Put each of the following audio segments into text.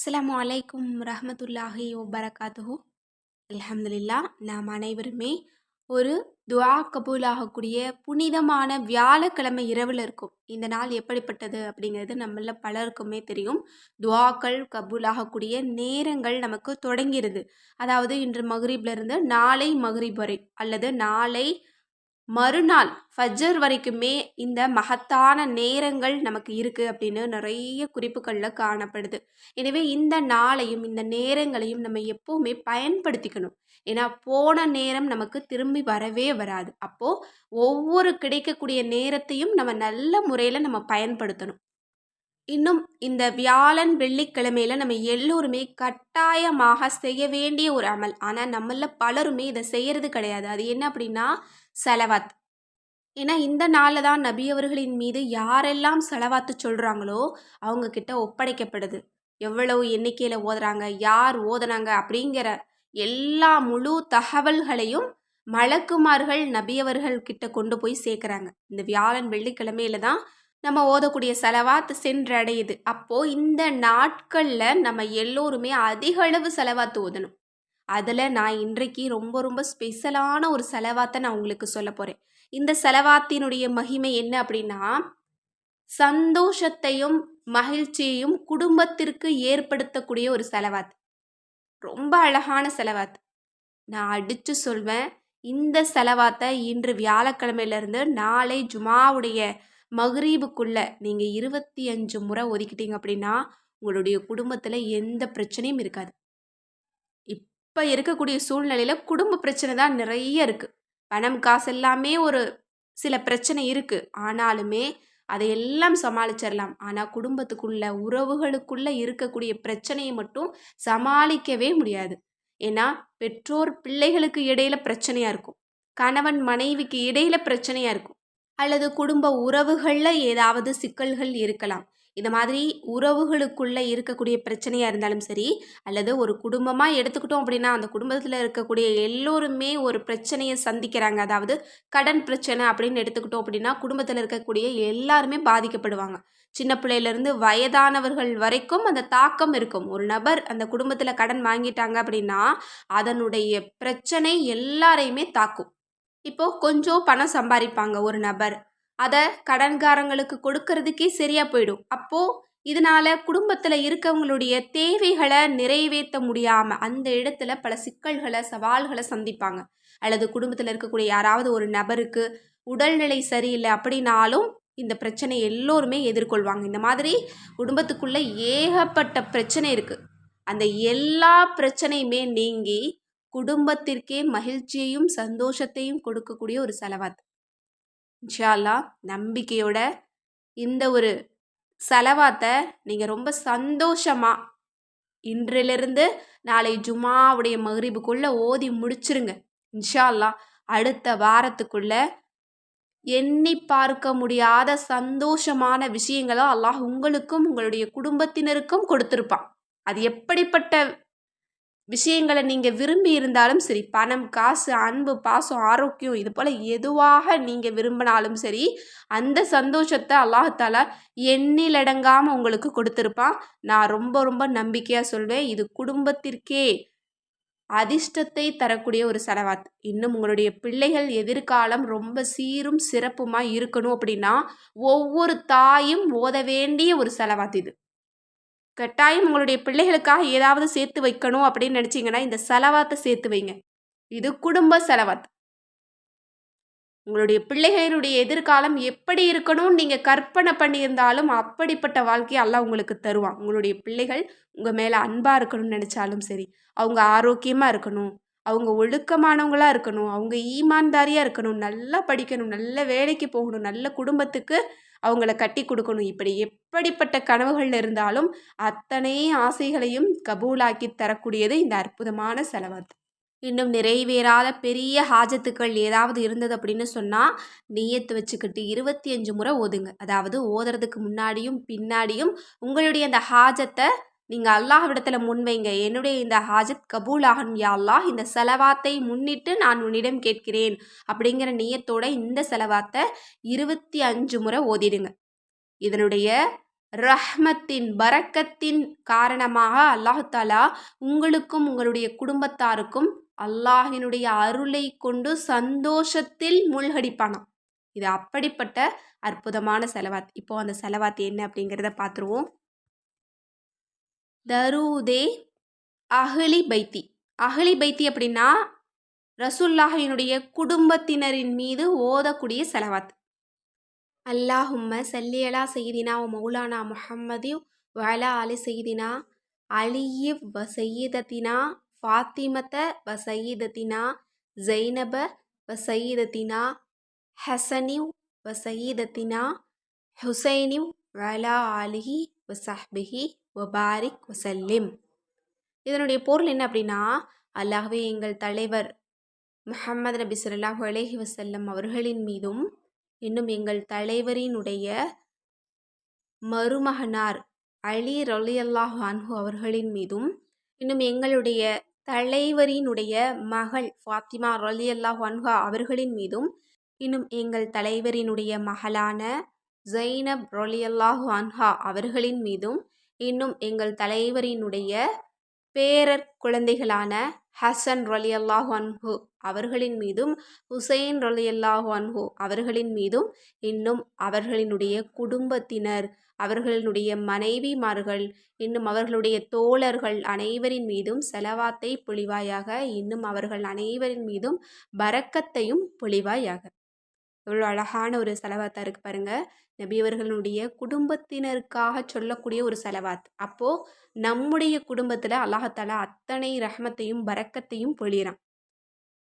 அஸ்லாம் அலைக்கும் ரஹமத்துல்லாஹி வபரகாத்துஹு. அலமதுல்லா நாம் அனைவருமே ஒரு துவா கபூலாகக்கூடிய புனிதமான வியாழக்கிழமை இரவில் இருக்கும். இந்த நாள் எப்படிப்பட்டது அப்படிங்கிறது நம்மள பலருக்குமே தெரியும். துவாக்கள் கபூலாகக்கூடிய நேரங்கள் நமக்கு தொடங்கிறது அதாவது இன்று மகரிப்ல இருந்து நாளை மகரீப் வரை அல்லது நாளை மறுநாள் ஃபஜ்ஜர் வரைக்குமே இந்த மகத்தான நேரங்கள் நமக்கு இருக்குது அப்படின்னு நிறைய குறிப்புகளில் காணப்படுது. எனவே இந்த நாளையும் இந்த நேரங்களையும் நம்ம எப்போவுமே பயன்படுத்திக்கணும். ஏன்னா போன நேரம் நமக்கு திரும்பி வரவே வராது. அப்போது ஒவ்வொரு கிடைக்கக்கூடிய நேரத்தையும் நம்ம நல்ல முறையில் நம்ம பயன்படுத்தணும். இன்னும் இந்த வியாழன் வெள்ளிக்கிழமையில நம்ம எல்லோருமே கட்டாயமாக செய்ய வேண்டிய ஒரு அமல். ஆனால் நம்மள பலருமே இதை செய்யறது கிடையாது. அது என்ன அப்படின்னா செலவாத். ஏன்னா இந்த நாளில் தான் நபி அவர்களின் மீது யாரெல்லாம் செலவாத்து சொல்கிறாங்களோ அவங்க கிட்ட ஒப்படைக்கப்படுது. எவ்வளவு எண்ணிக்கையில் ஓதுறாங்க யார் ஓதுனாங்க அப்படிங்கிற எல்லா முழு தகவல்களையும் மலக்குமார்கள் நபியவர்கள் கிட்ட கொண்டு போய் சேர்க்குறாங்க. இந்த வியாழன் வெள்ளிக்கிழமையில தான் நம்ம ஓதக்கூடிய செலவாத்து சென்றடையுது. அப்போது இந்த நாட்களில் நம்ம எல்லோருமே அதிக அளவு செலவாத்து ஓதணும். அதில் நான் இன்றைக்கு ரொம்ப ரொம்ப ஸ்பெஷலான ஒரு செலவாத்தை நான் உங்களுக்கு சொல்ல போகிறேன் இந்த செலவாத்தினுடைய மகிமை என்ன அப்படின்னா சந்தோஷத்தையும் மகிழ்ச்சியையும் குடும்பத்திற்கு ஏற்படுத்தக்கூடிய ஒரு செலவாத் ரொம்ப அழகான செலவாத் நான் அடித்து சொல்வேன் இந்த செலவாத்தை இன்று வியாழக்கிழமையிலேருந்து நாளை ஜுமாவுடைய மகரீபுக்குள்ளே நீங்கள் இருபத்தி அஞ்சு முறை ஒதுக்கிட்டீங்க அப்படின்னா உங்களுடைய குடும்பத்தில் எந்த பிரச்சனையும் இருக்காது. இப்போ இருக்கக்கூடிய சூழ்நிலையில் குடும்ப பிரச்சனை தான் நிறைய இருக்குது பணம் காசு எல்லாமே ஒரு சில பிரச்சனை இருக்குது ஆனாலுமே அதையெல்லாம் சமாளிச்சிடலாம் ஆனால் குடும்பத்துக்குள்ள உறவுகளுக்குள்ளே இருக்கக்கூடிய பிரச்சனையை மட்டும் சமாளிக்கவே முடியாது. ஏன்னா பெற்றோர் பிள்ளைகளுக்கு இடையில பிரச்சனையாக இருக்கும். கணவன் மனைவிக்கு இடையில பிரச்சனையாக இருக்கும். அல்லது குடும்ப உறவுகளில் ஏதாவது சிக்கல்கள் இருக்கலாம். இந்த மாதிரி உறவுகளுக்குள்ளே இருக்கக்கூடிய பிரச்சனையாக இருந்தாலும் சரி அல்லது ஒரு குடும்பமாக எடுத்துக்கிட்டோம் அப்படின்னா அந்த குடும்பத்தில் இருக்கக்கூடிய எல்லோருமே ஒரு பிரச்சனையை சந்திக்கிறாங்க. அதாவது கடன் பிரச்சனை அப்படின்னு எடுத்துக்கிட்டோம் அப்படின்னா குடும்பத்தில் இருக்கக்கூடிய எல்லாருமே பாதிக்கப்படுவாங்க. சின்ன பிள்ளையிலேருந்து வயதானவர்கள் வரைக்கும் அந்த தாக்கம் இருக்கும். ஒரு நபர் அந்த குடும்பத்தில் கடன் வாங்கிட்டாங்க அப்படின்னா அதனுடைய பிரச்சனை எல்லாரையுமே தாக்கும். இப்போது கொஞ்சம் பணம் சம்பாதிப்பாங்க ஒரு நபர். அதை கடன்காரங்களுக்கு கொடுக்கறதுக்கே சரியாக போயிடும். அப்போது இதனால் குடும்பத்தில் இருக்கவங்களுடைய தேவைகளை நிறைவேற்ற முடியாமல் அந்த இடத்துல பல சிக்கல்களை சவால்களை சந்திப்பாங்க. அல்லது குடும்பத்தில் இருக்கக்கூடிய யாராவது ஒரு நபருக்கு உடல்நிலை சரியில்லை அப்படின்னாலும் இந்த பிரச்சனை எல்லோருமே எதிர்கொள்வாங்க. இந்த மாதிரி குடும்பத்துக்குள்ளே ஏகப்பட்ட பிரச்சனை இருக்குது அந்த எல்லா பிரச்சனையுமே நீங்கி குடும்பத்திற்கே மகிழ்ச்சியையும் சந்தோஷத்தையும் கொடுக்கக்கூடிய ஒரு செலவாத்து இன்ஷால்லா நம்பிக்கையோட இந்த ஒரு செலவாத்தை நீங்கள் ரொம்ப சந்தோஷமாக இன்றிலிருந்து நாளை ஜுமாவுடைய மகிரிவுக்குள்ளே ஓதி முடிச்சிருங்க. இன்ஷால்லா அடுத்த வாரத்துக்குள்ள எண்ணி பார்க்க முடியாத சந்தோஷமான விஷயங்களோ அல்லாஹ் உங்களுக்கும் உங்களுடைய குடும்பத்தினருக்கும் கொடுத்துருப்பான். அது எப்படிப்பட்ட விஷயங்களை நீங்கள் விரும்பி இருந்தாலும் சரி பணம் காசு அன்பு பாசம் ஆரோக்கியம் இது போல் எதுவாக நீங்கள் விரும்பினாலும் சரி அந்த சந்தோஷத்தை அல்லாஹால எண்ணிலடங்காமல் உங்களுக்கு கொடுத்துருப்பான். நான் ரொம்ப ரொம்ப நம்பிக்கையாக சொல்வேன். இது குடும்பத்திற்கே அதிர்ஷ்டத்தை தரக்கூடிய ஒரு செலவாத். இன்னும் உங்களுடைய பிள்ளைகள் எதிர்காலம் ரொம்ப சீரும் சிறப்புமாக இருக்கணும் அப்படின்னா ஒவ்வொரு தாயும் ஓத வேண்டிய ஒரு செலவாத் இது. கட்டாயம் உங்களுடைய பிள்ளைகளுக்காக ஏதாவது சேர்த்து வைக்கணும் அப்படின்னு நினச்சிங்கன்னா இந்த செலவாத்தை சேர்த்து வைங்க. இது குடும்ப செலவாத். உங்களுடைய பிள்ளைகளினுடைய எதிர்காலம் எப்படி இருக்கணும்னு நீங்கள் கற்பனை பண்ணியிருந்தாலும் அப்படிப்பட்ட வாழ்க்கையை எல்லாம் உங்களுக்கு தருவான். உங்களுடைய பிள்ளைகள் உங்கள் மேலே அன்பாக இருக்கணும்னு நினச்சாலும் சரி அவங்க ஆரோக்கியமாக இருக்கணும் அவங்க ஒழுக்கமானவங்களாக இருக்கணும் அவங்க ஈமான்தாரியாக இருக்கணும் நல்லா படிக்கணும் நல்ல வேலைக்கு போகணும் நல்ல குடும்பத்துக்கு அவங்கள கட்டி கொடுக்கணும். இப்படி எப்படிப்பட்ட கனவுகள் இருந்தாலும் அத்தனை ஆசைகளையும் கபூலாக்கி தரக்கூடியது இந்த அற்புதமான செலவாத்து. இன்னும் நிறைவேறாத பெரிய ஹாஜத்துக்கள் ஏதாவது இருந்தது அப்படின்னு சொன்னால் நீயத்து வச்சுக்கிட்டு இருபத்தி அஞ்சு முறை ஓதுங்க. அதாவது ஓதுறதுக்கு முன்னாடியும் பின்னாடியும் உங்களுடைய அந்த ஹாஜத்தை நீங்கள் அல்லாஹ்விடத்தில் முன்வைங்க என்னுடைய இந்த ஹாஜத் கபூல் ஆகும் யா அல்லாஹ். இந்த செலவாத்தை முன்னிட்டு நான் உன்னிடம் கேட்கிறேன். அப்படிங்கிற நியத்தோட இந்த செலவாத்தை இருபத்தி அஞ்சு முறை ஓதிடுங்க. இதனுடைய ரஹ்மத்தின் பரக்கத்தின் காரணமாக அல்லாஹு தாலா உங்களுக்கும் உங்களுடைய குடும்பத்தாருக்கும் அல்லாஹினுடைய அருளை கொண்டு சந்தோஷத்தில் மூழ்கடிப்பானாம். இது அப்படிப்பட்ட அற்புதமான செலவாத். இப்போ அந்த செலவாத் என்ன அப்படிங்கிறத பார்த்துருவோம் தரூதே அஹ்லி பைத்தி அஹ்லி பைத்தி அப்படின்னா ரசுல்லாஹினுடைய குடும்பத்தினரின் மீது ஓதக்கூடிய செலவாத் அல்லாஹும்ம சல்லியலா செய்தினா மௌலானா முஹம்மதி வலா அலி செய்தினா அலியிவ் வ செய்யதத்தினா ஃபாத்திமத வ சயீதத்தினா ஜைனப வ சயீதத்தினா ஹசனிவ் வ சயீதத்தினா ஹுசைனிவ் வலா அலிஹி வ வபாரிக் வசல்லிம். இதனுடைய பொருள் என்ன அப்படின்னா அல்லாஹ்வே எங்கள் தலைவர் முஹம்மது நபி சொல்லாஹு அலேஹி வசல்லம் அவர்களின் மீதும் இன்னும் எங்கள் தலைவரினுடைய மருமகனார் அலி ரலியல்லாஹு அன்ஹு அவர்களின் மீதும் இன்னும் எங்களுடைய தலைவரினுடைய மகள் ஃபாத்திமா ரலியல்லாஹு அன்ஹா அவர்களின் மீதும் இன்னும் எங்கள் தலைவரினுடைய மகளான ஜெய்னப் ரொலியல்லாஹு அன்ஹா அவர்களின் மீதும் இன்னும் எங்கள் தலைவரினுடைய பேரர் குழந்தைகளான ஹசன் ரொலியல்லாஹு அன்ஹு அவர்களின் மீதும் ஹுசைன் ரொலியல்லாஹு அன்ஹு அவர்களின் மீதும் இன்னும் அவர்களினுடைய குடும்பத்தினர் அவர்களுடைய மனைவிமார்கள் இன்னும் அவர்களுடைய தோழர்கள் அனைவரின் மீதும் செலவாத்தை பொழிவாயாக இன்னும் அவர்கள் அனைவரின் மீதும் பறக்கத்தையும் பொழிவாயாக. எவ்வளோ அழகான ஒரு செலவாத்தா இருக்குது பாருங்கள் நபியவர்களுடைய குடும்பத்தினருக்காக சொல்லக்கூடிய ஒரு செலவாத். அப்போது நம்முடைய குடும்பத்தில் அல்லாஹாலா அத்தனை ரஹமத்தையும் பறக்கத்தையும் பொழியிறான்.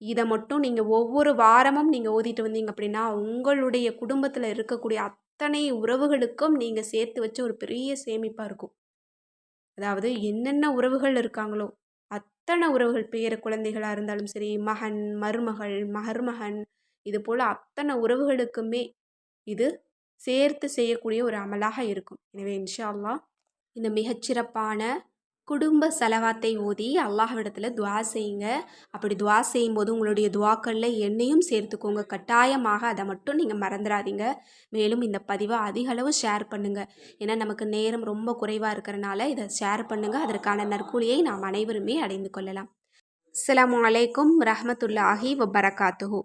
இதை மட்டும் நீங்கள் ஒவ்வொரு வாரமும் நீங்கள் ஓதிட்டு வந்தீங்க அப்படின்னா உங்களுடைய குடும்பத்தில் இருக்கக்கூடிய அத்தனை உறவுகளுக்கும் நீங்கள் சேர்த்து வச்ச ஒரு பெரிய சேமிப்பாக இருக்கும். அதாவது என்னென்ன உறவுகள் இருக்காங்களோ அத்தனை உறவுகள் பேர குழந்தைகளாக இருந்தாலும் சரி மகன் மருமகள் மகர்மகன் இது போல் அத்தனை உறவுகளுக்குமே இது சேர்த்து செய்யக்கூடிய ஒரு அமலாக இருக்கும். எனவே இன்ஷா அல்லா இந்த மிகச்சிறப்பான குடும்ப செலவாத்தை ஓதி அல்லாஹ்விடத்தில் துவா செய்யுங்க. அப்படி துவா செய்யும்போது உங்களுடைய துவாக்களில் என்னையும் சேர்த்துக்கோங்க. கட்டாயமாக அதை மட்டும் நீங்கள் மறந்துடாதீங்க மேலும் இந்த பதிவை அதிக அளவு ஷேர் பண்ணுங்கள் ஏன்னா நமக்கு நேரம் ரொம்ப குறைவாக இருக்கிறனால இதை ஷேர் பண்ணுங்கள் அதற்கான நற்கூலியை நாம் அனைவருமே அடைந்து கொள்ளலாம். அஸ்ஸலாமு அலைக்கும் ரஹமத்துல்லாஹி வபரகாத்துஹூ.